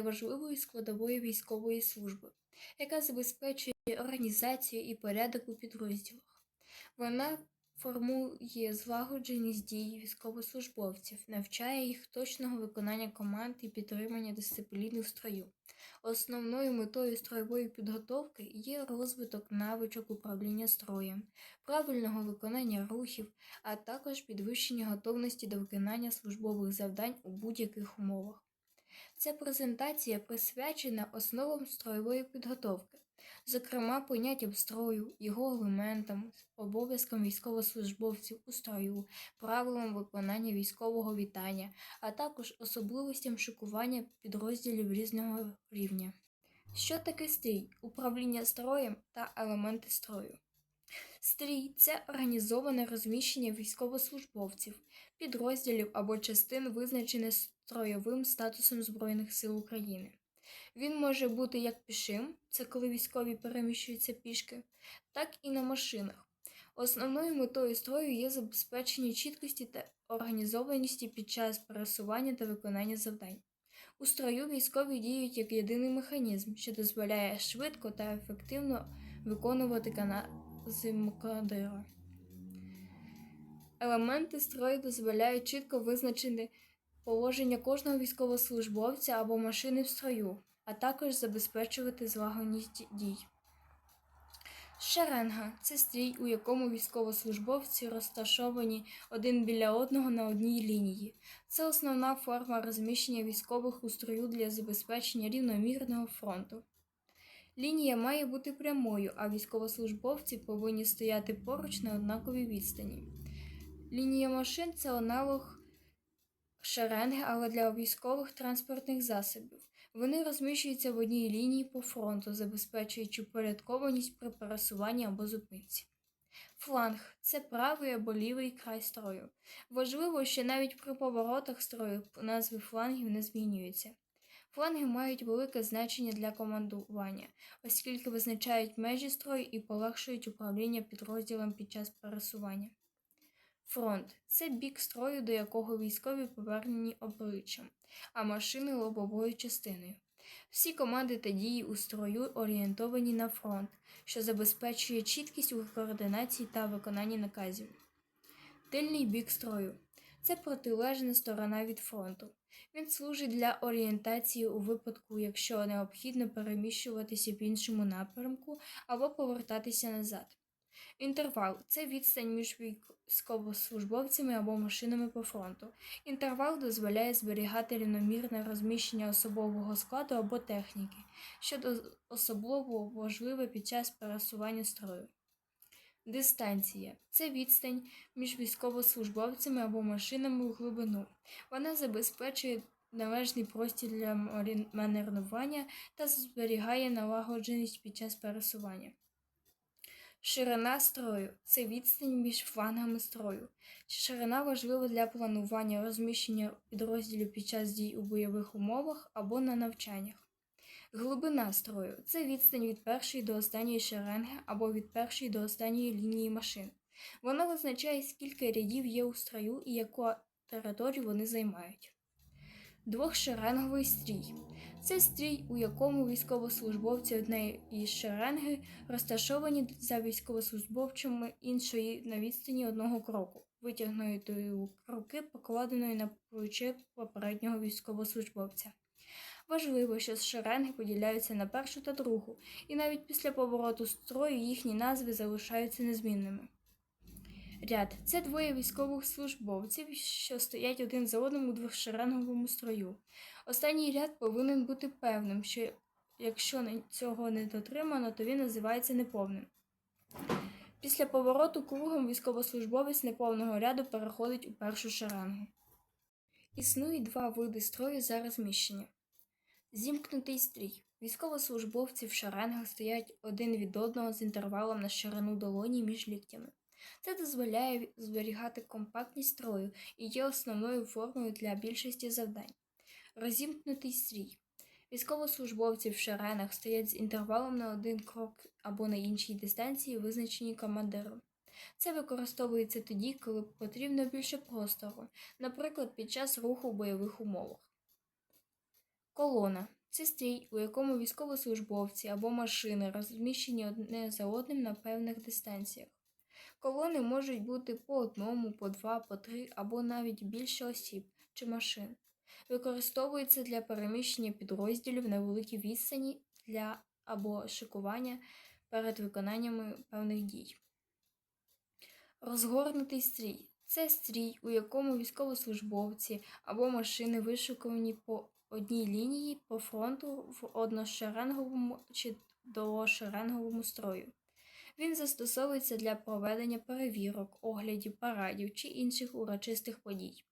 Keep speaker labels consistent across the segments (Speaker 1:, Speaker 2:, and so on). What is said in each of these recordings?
Speaker 1: важливою складовою військової служби, яка забезпечує організацію і порядок у підрозділах. Вона формує злагодженість дій військовослужбовців, навчає їх точного виконання команд і підтримання дисципліни в строю. Основною метою строєвої підготовки є розвиток навичок управління строєм, правильного виконання рухів, а також підвищення готовності до виконання службових завдань у будь-яких умовах. Ця презентація присвячена основам строєвої підготовки, зокрема поняттям строю, його елементам, обов'язкам військовослужбовців у строю, правилам виконання військового вітання, а також особливостям шикування підрозділів різного рівня. Що таке стрій, управління строєм та елементи строю? Стрій це організоване розміщення військовослужбовців, підрозділів або частин, визначене строєвим статусом Збройних сил України. Він може бути як пішим, це коли військові переміщуються пішки, так і на машинах. Основною метою строю є забезпечення чіткості та організованості під час пересування та виконання завдань. У строю військові діють як єдиний механізм, що дозволяє швидко та ефективно виконувати командира. Елементи строю дозволяють чітко визначити положення кожного військовослужбовця або машини в строю, а також забезпечувати злагодність дій. Шеренга це стрій, у якому військовослужбовці розташовані один біля одного на одній лінії. Це основна форма розміщення військових у строю для забезпечення рівномірного фронту. Лінія має бути прямою, а військовослужбовці повинні стояти поруч на однаковій відстані. Лінія машин це аналог шеренги, але для військових транспортних засобів. Вони розміщуються в одній лінії по фронту, забезпечуючи упорядкованість при пересуванні або зупинці. Фланг це правий або лівий край строю. Важливо, що навіть при поворотах строю назви флангів не змінюються. Фланги мають велике значення для командування, оскільки визначають межі строю і полегшують управління підрозділом під час пересування. Фронт це бік строю, до якого військові повернені обличчям, а машини лобовою частиною. Всі команди та дії у строю орієнтовані на фронт, що забезпечує чіткість у координації та виконанні наказів. Тильний бік строю це протилежна сторона від фронту. Він служить для орієнтації у випадку, якщо необхідно переміщуватися в іншому напрямку або повертатися назад. Інтервал це відстань між військовослужбовцями або машинами по фронту. Інтервал дозволяє зберігати рівномірне розміщення особового складу або техніки, що особливо важливе під час пересування строю. Дистанція це відстань між військовослужбовцями або машинами у глибину. Вона забезпечує належний простір для маневрування та зберігає налагодженість під час пересування. Ширина строю це відстань між флангами строю. Ширина важлива для планування розміщення підрозділів під час дій у бойових умовах або на навчаннях. Глибина строю це відстань від першої до останньої шеренги або від першої до останньої лінії машин. Вона визначає, скільки рядів є у строю і яку територію вони займають. Двохшеренговий стрій це стрій, у якому військовослужбовці однієї шеренги розташовані за військовослужбовцями іншої на відстані одного кроку, витягнутої руки, покладеної на плече попереднього військовослужбовця. Важливо, що шеренги поділяються на першу та другу, і навіть після повороту строю їхні назви залишаються незмінними. Ряд це двоє військових службовців, що стоять один за одним у двохшеренговому строю. Останній ряд повинен бути певним, що якщо цього не дотримано, то він називається неповним. Після повороту кругом військовослужбовець неповного ряду переходить у першу шеренгу. Існують два види строю за розміщення. Зімкнутий стрій. Військовослужбовці в шеренгах стоять один від одного з інтервалом на ширину долоні між ліктями. Це дозволяє зберігати компактність строю і є основною формою для більшості завдань. Розімкнутий стрій. Військовослужбовці в шеренах стоять з інтервалом на один крок або на іншій дистанції, визначені командиром. Це використовується тоді, коли потрібно більше простору, наприклад, під час руху в бойових умовах. Колона Це стрій, у якому військовослужбовці або машини розміщені одне за одним на певних дистанціях. Колони можуть бути по одному, по два, по три або навіть більше осіб чи машин. Використовується для переміщення підрозділів на великій відстані для або шикування перед виконаннями певних дій. Розгорнутий стрій це стрій, у якому військовослужбовці або машини вишиковані по одній лінії по фронту в одношеренговому чи двошеренговому строю. Він застосовується для проведення перевірок, оглядів, парадів чи інших урочистих подій.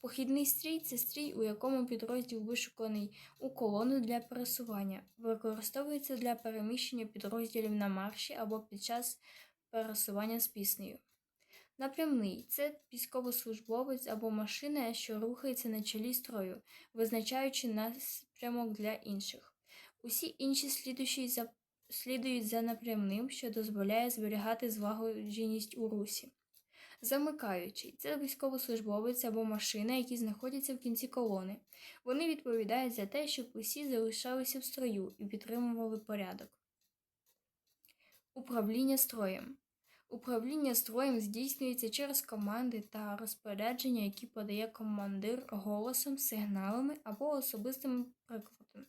Speaker 1: Похідний стрій це стрій, у якому підрозділ вишуканий у колону для пересування, використовується для переміщення підрозділів на марші або під час пересування з піснею. Напрямний це військовослужбовець або машина, що рухається на чолі строю, визначаючи напрямок для інших. Усі інші за... слідують за напрямним, що дозволяє зберігати злагодженість у русі. Замикаючий це військовослужбовець або машина, які знаходяться в кінці колони. Вони відповідають за те, щоб усі залишалися в строю і підтримували порядок. Управління строєм. Управління строєм здійснюється через команди та розпорядження, які подає командир голосом, сигналами або особистими прикладами.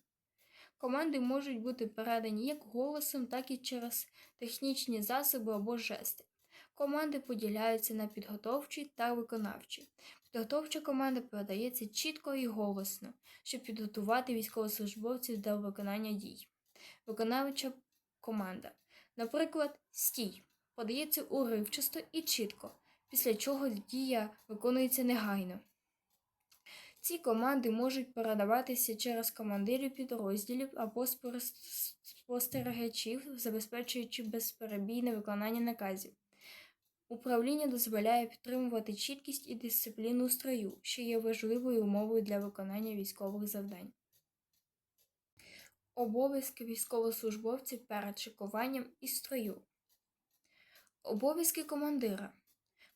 Speaker 1: Команди можуть бути передані як голосом, так і через технічні засоби або жести. Команди поділяються на підготовчі та виконавчі. Підготовча команда передається чітко і голосно, щоб підготувати військовослужбовців до виконання дій. Виконавча команда, наприклад, стій подається уривчасто і чітко, після чого дія виконується негайно. Ці команди можуть передаватися через командирів підрозділів або спостерігачів, забезпечуючи безперебійне виконання наказів. Управління дозволяє підтримувати чіткість і дисципліну у строю, що є важливою умовою для виконання військових завдань. Обов'язки військовослужбовців перед шикуванням і строю. Обов'язки командира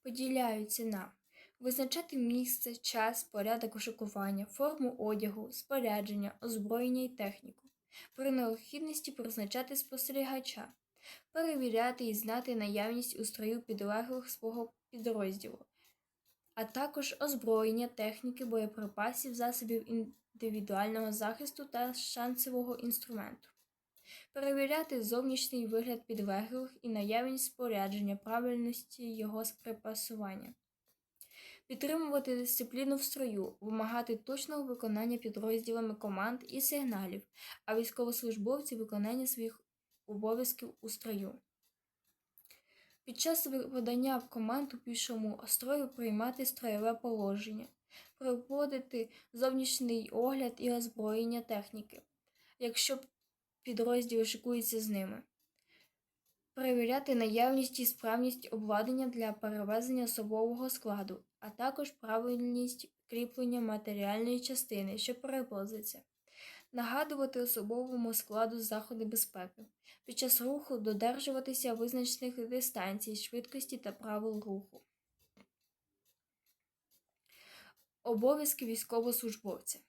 Speaker 1: поділяються на визначати місце, час, порядок ошикування, форму одягу, спорядження, озброєння і техніку, при необхідності призначати спостерігача, перевіряти і знати наявність у строю підлеглих свого підрозділу, а також озброєння, техніки, боєприпасів, засобів індивідуального захисту та шансового інструменту. Перевіряти зовнішній вигляд підлеглих і наявність спорядження, правильності його припасування. Підтримувати дисципліну в строю, вимагати точного виконання підрозділами команд і сигналів, а військовослужбовці виконання своїх обов'язків у строю. Під час викладання в команд у пішому строю приймати строєве положення, проводити зовнішній огляд і озброєння техніки. Якщо підрозділ шикується з ними. Перевіряти наявність і справність обладнання для перевезення особового складу, а також правильність кріплення матеріальної частини, що перевозиться. Нагадувати особовому складу заходи безпеки. Під час руху додержуватися визначених дистанцій, швидкості та правил руху. Обов'язки військовослужбовця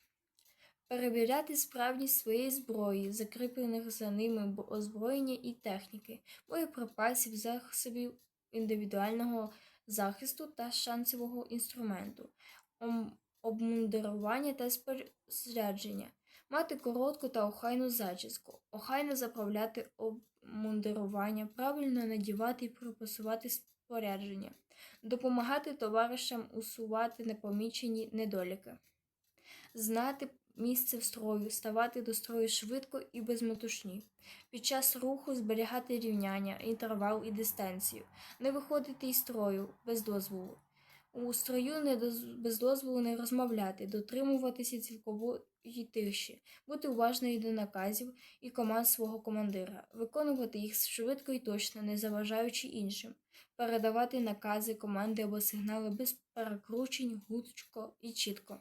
Speaker 1: перевіряти справність своєї зброї, закріплених за ними озброєння і техніки, боєприпасів, засобів індивідуального захисту та шансового інструменту, обмундирування та спорядження, мати коротку та охайну зачіску, охайно заправляти обмундирування, правильно надівати і припасувати спорядження, допомагати товаришам усувати непомічені недоліки. Знати місце в строю, ставати до строю швидко і без метушні. Під час руху зберігати рівняння, інтервал і дистанцію, не виходити із строю без дозволу. У строю не доз... без дозволу не розмовляти, дотримуватися цілкової тиші, бути уважною до наказів і команд свого командира, виконувати їх швидко і точно, не заважаючи іншим, передавати накази, команди або сигнали без перекручень, гудчко і чітко.